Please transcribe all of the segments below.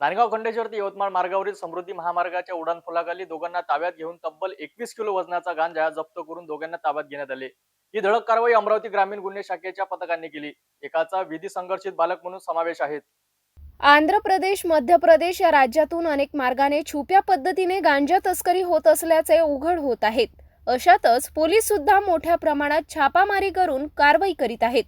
नांदगाव खंडेश्वर ते यवतमाळ मार्गावरील समृद्धी महामार्गाच्या उड्डाणपुलाखाली दोघांना ताब्यात घेऊन तब्बल एकवीस किलो वजनाचा गांजा जप्त करून दोघांना ताब्यात घेण्यात आले. ही धडक कारवाई अमरावती ग्रामीण गुन्हे शाखेच्या पथकांनी केली. एकाचा विधी संघर्षित बालक म्हणून समावेश आहे. आंध्र प्रदेश मध्य प्रदेश या राज्यातून अनेक मार्गाने छुप्या पद्धतीने गांजा तस्करी होत असल्याचे उघड होत आहेत. अशातच पोलीस सुद्धा मोठ्या प्रमाणात छापामारी करून कारवाई करीत आहेत.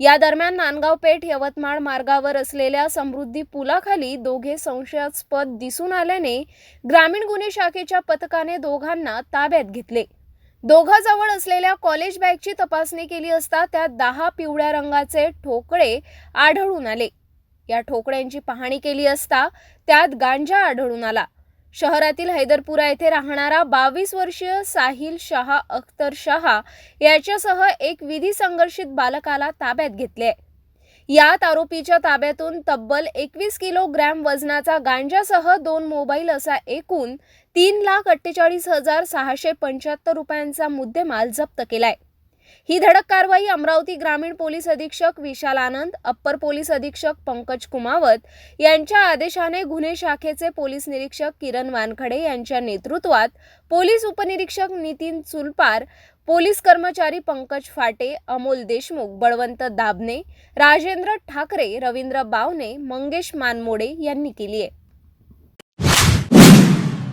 या दरम्यान नांदगाव पेठ यवतमाळ मार्गावर असलेल्या समृद्धी पुलाखाली दोघे संशयास्पद दिसून आल्याने ग्रामीण गुन्हे शाखेच्या पथकाने दोघांना ताब्यात घेतले. दोघाजवळ असलेल्या कॉलेज बॅगची तपासणी केली असता त्यात दहा पिवळ्या रंगाचे ठोकळे आढळून आले. या ठोकळ्यांची पाहणी केली असता त्यात गांजा आढळून आला. शहरातील हैदरपुरा येथे राहणारा बावीस वर्षीय साहिल शहा अख्तर शहा याच्यासह एक विधी संघर्षित बालकाला ताब्यात घेतले. यात आरोपीच्या ताब्यातून तब्बल एकवीस किलोग्रॅम वजनाचा गांजासह दोन मोबाईल असा एकूण तीन लाख अठ्ठेचाळीस हजार सहाशे पंच्याहत्तर रुपयांचा मुद्देमाल जप्त केलाय. ही धडक कारवाई अमरावती ग्रामीण पोलीस अधीक्षक विशाल आनंद अप्पर पोलीस अधीक्षक पंकज कुमावत यांच्या आदेशाने गुन्हे शाखेचे पोलीस निरीक्षक किरण वानखडे यांच्या नेतृत्वात पोलीस उपनिरीक्षक नितीन चुलपार पोलीस कर्मचारी पंकज फाटे अमोल देशमुख बळवंत दाबने राजेंद्र ठाकरे रवींद्र बावने मंगेश मानमोडे यांनी केली आहे.